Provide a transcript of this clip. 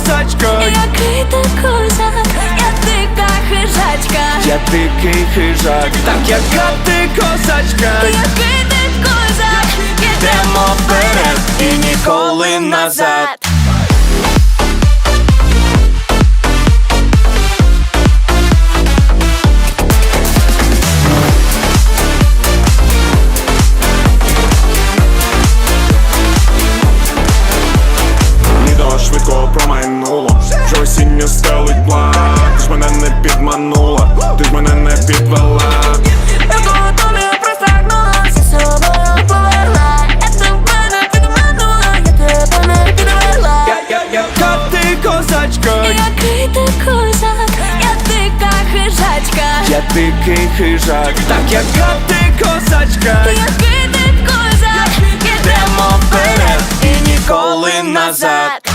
козачка, Який ти козак, я дика хижачка, я дикий хижак, так яка ти козачка, який ти козак, ідемо вперед. і ніколи назад. Ти козачка, Який ти козак, я дика хижачка, я дикий хижак, так яка ти козачка, який ти козак, ідемо вперед. І ніколи назад.